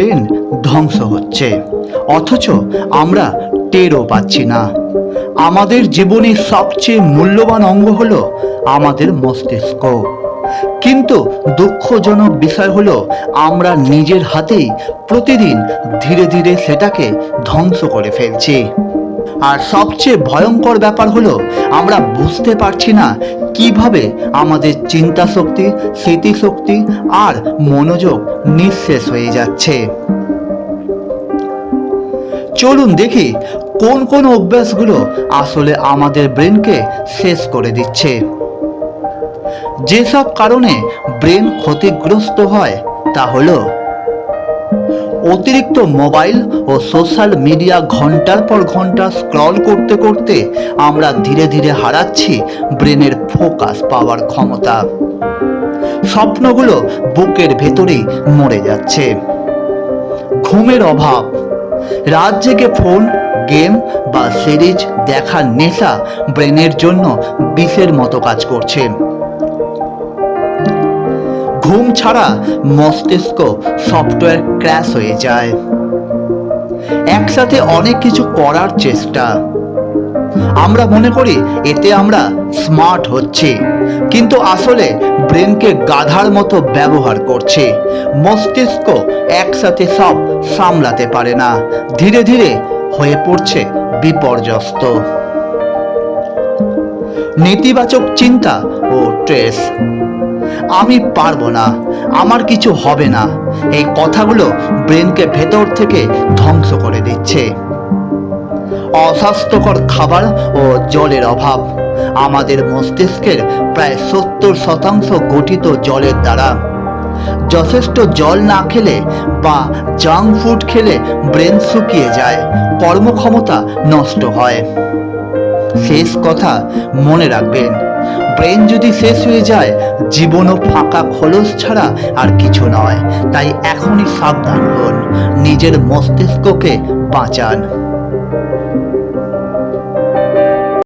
Brain ধ্বংস হচ্ছে। অথচ আমরা টেরও পাচ্ছি না। আমাদের জীবনের সবচেয়ে মূল্যবান অঙ্গ হলো আমাদের মস্তিষ্ক। কিন্তু দুঃখজনক বিষয় হলো আমরা নিজের হাতেই প্রতিদিন ধীরে ধীরে সেটাকে ধ্বংস করে ফেলছি। আর সবচেয়ে ভয়ঙ্কর ব্যাপার হলো, আমরা বুঝতে পারছি না কীভাবে আমাদের চিন্তা শক্তি স্মৃতিশক্তি আর মনোযোগ নিঃশেষ হয়ে যাচ্ছে। চলুন দেখি কোন কোন অভ্যাসগুলো আসলে আমাদের ব্রেনকে শেষ করে দিচ্ছে। যেসব কারণে ব্রেন ক্ষতিগ্রস্ত হয় তা হলো অতিরিক্ত মোবাইল ও সোশ্যাল মিডিয়া ঘণ্টার পর ঘণ্টা স্ক্রল করতে করতে আমরা ধীরে ধীরে হারাচ্ছি ব্রেনের ফোকাস পাওয়ার ক্ষমতা। স্বপ্নগুলো বুকের ভেতরেই মরে যাচ্ছে। ঘুমের অভাব। রাত জেগে ফোন, গেম বা সিরিজ দেখার নেশা ব্রেনের জন্য বিষের মতো কাজ করছে। ঘুম ছাড়া মস্তিষ্ক সফটওয়্যার ক্র্যাশ হয়ে যায়। একসাথে অনেক কিছু করার চেষ্টা। আমরা মনে করি এতে আমরা স্মার্ট হচ্ছি, কিন্তু আসলে ব্রেনকে গাধার মতো ব্যবহার করছে। মস্তিষ্ক একসাথে সব সামলাতে পারে না, ধীরে ধীরে হয়ে পড়ছে বিপর্যস্ত। নেতিবাচক চিন্তা ও ট্রেস আমি পারব না, আমার কিছু হবে না। এই কথাগুলো ব্রেনকে ভেতর থেকে ধ্বংস করে দিচ্ছে। অস্বাস্থ্যকর খাবার ও জলের অভাব। আমাদের মস্তিষ্কের প্রায় সত্তর শতাংশ গঠিত জলের দ্বারা। যথেষ্ট জল না খেলে বা জাঙ্ক ফুড খেলে ব্রেন শুকিয়ে যায়, কর্মক্ষমতা নষ্ট হয়। শেষ কথা মনে রাখবেন ব্রেন যদি শেষ হয়ে যায়, জীবনও ফাঁকা খলস ছাড়া আর কিছু নয়। তাই এখনই সাবধান হন। নিজের মস্তিষ্ককে বাঁচান।